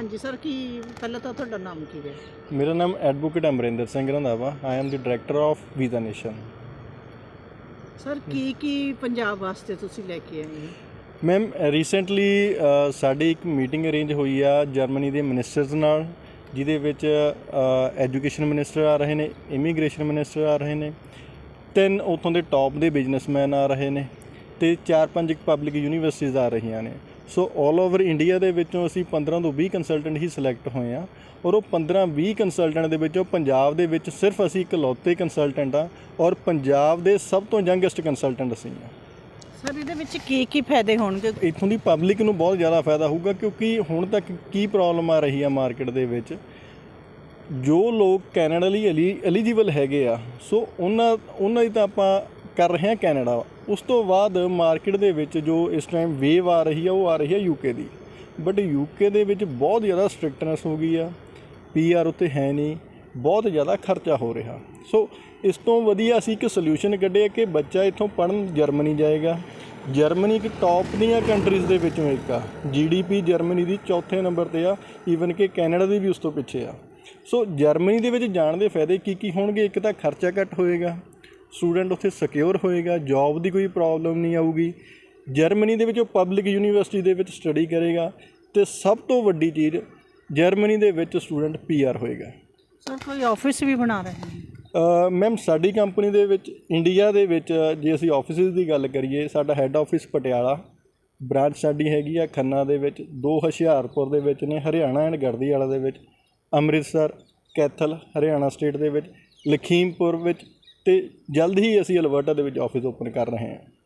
ਹਾਂਜੀ ਸਰ ਕੀ ਪਹਿਲਾਂ ਤਾਂ ਤੁਹਾਡਾ ਨਾਮ ਕੀ ਹੈ? ਮੇਰਾ ਨਾਮ advocate Amarinder Singh Randhawa. I am the director of Visa Nation sir ਕੀ ਕੀ ਪੰਜਾਬ ਵਾਸਤੇ ਤੁਸੀਂ ਲੈ ਕੇ ਆਏ ਹੋ? ਮੈਮ ਰੀਸੈਂਟਲੀ ਸਾਡੀ ਇੱਕ ਮੀਟਿੰਗ ਅਰੇਂਜ ਹੋਈ ਆ ਜਰਮਨੀ ਦੇ ਮਿਨਿਸਟਰਸ ਨਾਲ ਜਿਹਦੇ ਵਿੱਚ ਐਜੂਕੇਸ਼ਨ ਮਿਨਿਸਟਰ ਆ ਰਹੇ ਨੇ ਇਮੀਗ੍ਰੇਸ਼ਨ ਮਿਨਿਸਟਰ ਆ ਰਹੇ ਨੇ ਤਿੰਨ ਉਥੋਂ ਦੇ ਟੌਪ ਦੇ ਬਿਜ਼ਨਸਮੈਨ ਆ ਰਹੇ ਨੇ ਤੇ ਚਾਰ ਪੰਜ ਪਬਲਿਕ ਯੂਨੀਵਰਸਿਟੀਜ਼ ਆ ਰਹੀਆਂ ਨੇ। ਸੋ 올 ਓਵਰ ਇੰਡੀਆ ਦੇ ਵਿੱਚੋਂ ਅਸੀਂ 15 ਤੋਂ 20 ਕੰਸਲਟੈਂਟ ਹੀ ਸਿਲੈਕਟ ਹੋਏ ਆ ਔਰ ਉਹ 15 20 ਕੰਸਲਟੈਂਟ ਦੇ ਵਿੱਚੋਂ ਪੰਜਾਬ ਦੇ ਵਿੱਚ ਸਿਰਫ ਅਸੀਂ ਇਕਲੌਤੇ ਕੰਸਲਟੈਂਟ ਆ ਔਰ ਪੰਜਾਬ ਦੇ ਸਭ ਤੋਂ ਯੰਗੈਸਟ ਕੰਸਲਟੈਂਟ ਅਸੀਂ ਆ ਸਰ ਇਹਦੇ ਵਿੱਚ ਕੀ ਕੀ ਫਾਇਦੇ ਹੋਣਗੇ? ਇੱਥੋਂ ਦੀ ਪਬਲਿਕ ਨੂੰ ਬਹੁਤ ਜ਼ਿਆਦਾ ਫਾਇਦਾ ਹੋਊਗਾ ਕਿਉਂਕਿ ਹੁਣ ਤੱਕ ਕੀ ਪ੍ਰੋਬਲਮ ਆ ਰਹੀ ਆ ਮਾਰਕੀਟ ਦੇ ਵਿੱਚ? ਜੋ ਲੋਕ ਕੈਨੇਡਾ ਲਈ ਐਲੀਜੀਬਲ ਹੈਗੇ ਆ ਸੋ ਉਹਨਾਂ ਉਹਨਾਂ ਦੀ ਤਾਂ ਆਪਾਂ ਕਰ ਰਹੇ ਹਾਂ ਕੈਨੇਡਾ। ਉਸ ਤੋਂ ਬਾਅਦ ਮਾਰਕੀਟ ਦੇ ਵਿੱਚ ਜੋ ਇਸ ਟਾਈਮ ਵੇਵ ਆ ਰਹੀ ਆ, ਉਹ ਆ ਰਹੀ ਆ ਯੂਕੇ ਦੀ। ਬਟ ਯੂਕੇ ਦੇ ਵਿੱਚ ਬਹੁਤ ਜ਼ਿਆਦਾ ਸਟ੍ਰਿਕਟਨੈਸ ਹੋ ਗਈ ਆ। ਪੀਆਰ ਉੱਤੇ ਹੈ ਨਹੀਂ। ਬਹੁਤ ਜ਼ਿਆਦਾ ਖਰਚਾ ਹੋ ਰਿਹਾ। ਸੋ ਇਸ ਤੋਂ ਵਧੀਆ ਅਸੀਂ ਇੱਕ ਸੋਲੂਸ਼ਨ ਕੱਢਿਆ ਕਿ ਬੱਚਾ ਇੱਥੋਂ ਪੜਨ ਜਰਮਨੀ ਜਾਏਗਾ। ਜਰਮਨੀ ਇੱਕ ਟੌਪ ਦੀਆਂ ਕੰਟਰੀਜ਼ ਦੇ ਵਿੱਚੋਂ ਇੱਕ ਆ। ਜੀਡੀਪੀ ਜਰਮਨੀ ਦੀ ਚੌਥੇ ਨੰਬਰ ਤੇ ਆ। ਈਵਨ ਕਿ ਕੈਨੇਡਾ ਦੀ ਵੀ ਉਸ ਤੋਂ ਪਿੱਛੇ ਆ। ਸੋ ਜਰਮਨੀ ਦੇ ਵਿੱਚ ਜਾਣ ਦੇ ਫਾਇਦੇ ਕੀ ਕੀ ਹੋਣਗੇ? ਇੱਕ ਤਾਂ ਖਰਚਾ ਘੱਟ ਹੋਏਗਾ। ਸਟੂਡੈਂਟ ਉੱਥੇ ਸਿਕਿਉਰ ਹੋਏਗਾ ਜੌਬ ਦੀ ਕੋਈ ਪ੍ਰੋਬਲਮ ਨਹੀਂ ਆਊਗੀ। ਜਰਮਨੀ ਦੇ ਵਿੱਚ ਉਹ ਪਬਲਿਕ ਯੂਨੀਵਰਸਿਟੀ ਦੇ ਵਿੱਚ ਸਟੱਡੀ ਕਰੇਗਾ ਤੇ ਸਭ ਤੋਂ ਵੱਡੀ ਚੀਜ਼ ਜਰਮਨੀ ਦੇ ਵਿੱਚ ਸਟੂਡੈਂਟ ਪੀਆਰ ਹੋਏਗਾ। ਸਰ ਕੋਈ ਆਫਿਸ ਵੀ ਬਣਾ ਰਹੇ ਮੈਮ ਸਾਡੀ ਕੰਪਨੀ ਦੇ ਵਿੱਚ ਇੰਡੀਆ ਦੇ ਵਿੱਚ ਜੇ ਅਸੀਂ ਆਫਿਸਿਸ ਦੀ ਗੱਲ ਕਰੀਏ ਸਾਡਾ ਹੈੱਡ ਆਫਿਸ ਪਟਿਆਲਾ ਬ੍ਰਾਂਚ ਸਾਡੀ ਹੈਗੀ ਆ ਖੰਨਾ ਦੇ ਵਿੱਚ ਦੋ ਹੁਸ਼ਿਆਰਪੁਰ ਦੇ ਵਿੱਚ ਨੇ ਹਰਿਆਣਾ ਐਂਡ ਗੜਦੀ ਵਾਲਾ ਦੇ ਵਿੱਚ ਅੰਮ੍ਰਿਤਸਰ ਕੈਥਲ ਹਰਿਆਣਾ ਸਟੇਟ ਦੇ ਵਿੱਚ ਲਖੀਮਪੁਰ ਵਿੱਚ ਤੇ ਜਲਦ ਹੀ ਅਸੀਂ ਅਲਬਰਟਾ ਦੇ ਵਿੱਚ ਆਫਿਸ ਓਪਨ ਕਰ ਰਹੇ ਹਾਂ।